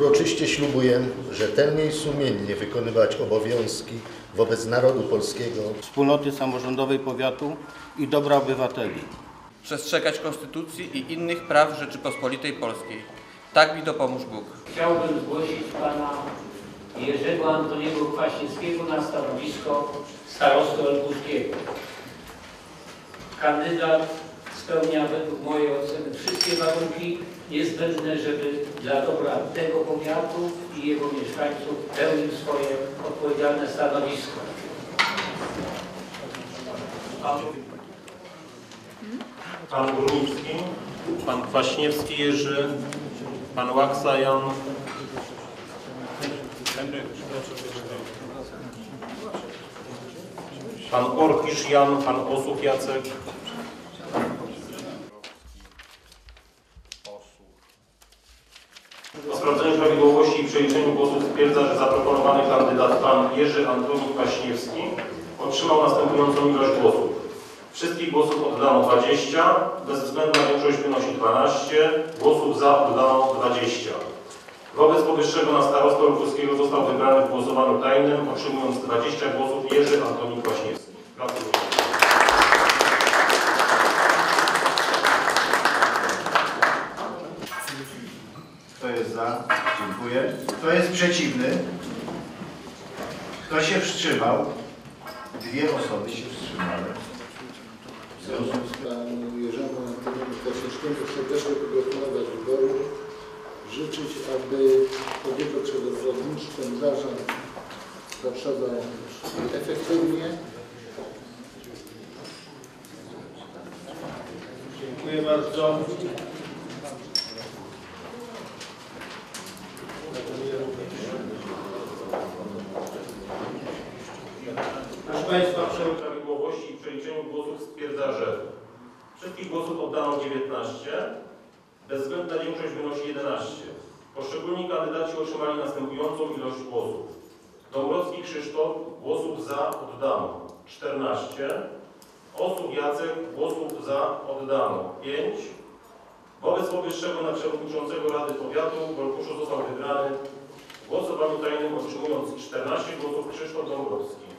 Uroczyście ślubuję rzetelnie i sumiennie wykonywać obowiązki wobec narodu polskiego, wspólnoty samorządowej powiatu i dobra obywateli. przestrzegać Konstytucji i innych praw Rzeczypospolitej Polskiej. Tak mi dopomóż Bóg. Chciałbym zgłosić pana Jerzego Antoniego Kwaśniewskiego na stanowisko starosty Olkuskiego. Kandydat spełnia według mojej oceny wszystkie warunki niezbędne, żeby dla dobra tego powiatu i jego mieszkańców pełnił swoje odpowiedzialne stanowisko. Pan Górnicki, Pan Kwaśniewski Jerzy, Pan Łaksa Jan, Pan Orkisz Jan, Pan Osób Jacek, Po sprawdzeniu prawidłowości i przeliczeniu głosów stwierdza, że zaproponowany kandydat Pan Jerzy Antoni Kwaśniewski otrzymał następującą ilość głosów. Wszystkich głosów oddano 20, bezwzględna większość wynosi 12, głosów za oddano 20. Wobec powyższego na starostę Olkuskiego został wybrany w głosowaniu tajnym, otrzymując 20 głosów Jerzy Antoni Kwaśniewski. Gratuluję. Kto jest za? Dziękuję. Kto jest przeciwny? Kto się wstrzymał? Dwie osoby się wstrzymały. w związku z panu Jerzemu Antoniowi Kwaśniewskiemu serdecznie pogratulować wyboru, życzyć, aby pod jego przewodnictwem zarząd zaprzedzał efektywnie. Dziękuję bardzo. Państwa, Przy prawidłowości i przeliczeniu głosów stwierdza, że wszystkich głosów oddano 19, bezwzględna większość wynosi 11. Poszczególni kandydaci otrzymali następującą ilość głosów. Dąbrowski Krzysztof głosów za oddano 14, Osób Jacek głosów za oddano 5. Wobec powyższego na przewodniczącego Rady Powiatu w Olkuszu został wybrany głosowaniu tajnym otrzymując 14 głosów Krzysztof Dąbrowski.